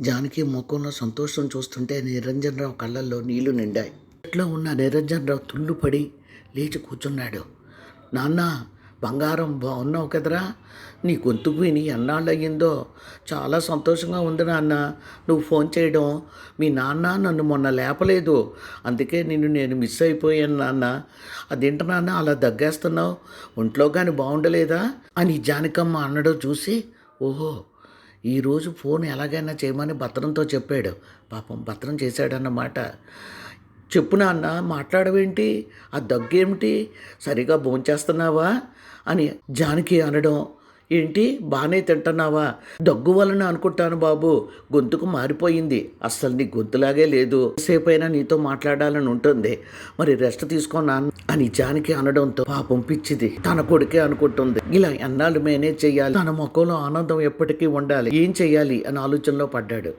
జానకి ముఖంలో సంతోషం చూస్తుంటే నిరంజన్ రావు కళ్ళల్లో నీళ్ళు నిండాయి. ఇంట్లో ఉన్న నిరంజన్ రావు తుళ్ళుపడి లేచి కూర్చున్నాడు. నాన్న బంగారం బాగున్నావు కదరా? నీ గొంతుకు విని ఎన్నాళ్ళు అయ్యిందో చాలా సంతోషంగా ఉంది నాన్న. నువ్వు ఫోన్ చేయడం మీ నాన్న నన్ను మొన్న లేపలేదు. అందుకే నిన్ను నేను మిస్ అయిపోయాను నాన్న. అదేంటి నాన్న అలా దగ్గేస్తున్నావు? ఒంట్లో కానీ బాగుండలేదా అని జానకమ్మ అనడం చూసి ఓహో ఈరోజు ఫోన్ ఎలాగైనా చేయమని భద్రంతో చెప్పాడు. పాపం భద్రం చేశాడన్నమాట చెప్పు నాన్న మాట్లాడవేంటి? ఆ దగ్గేమిటి? సరిగా భోంచేస్తున్నావా? అని జానకి అనడం ఏంటి? బాగానే తింటున్నావా? దగ్గు వలన అనుకుంటాను బాబు. గొంతుకు మారిపోయింది. అస్సలు నీ గొంతులాగే లేదు. సేపైనా నీతో మాట్లాడాలని ఉంటుంది. మరి రెస్ట్ తీసుకోనా అని జానికి అనడంతో పాపం పిచ్చిది. తన కొడుకే అనుకుంటుంది. ఇలా ఎన్నాళ్ళు మేనేజ్ చేయాలి? తన ముఖంలో ఆనందం ఎప్పటికీ ఉండాలి. ఏం చెయ్యాలి అని ఆలోచనలో పడ్డాడు.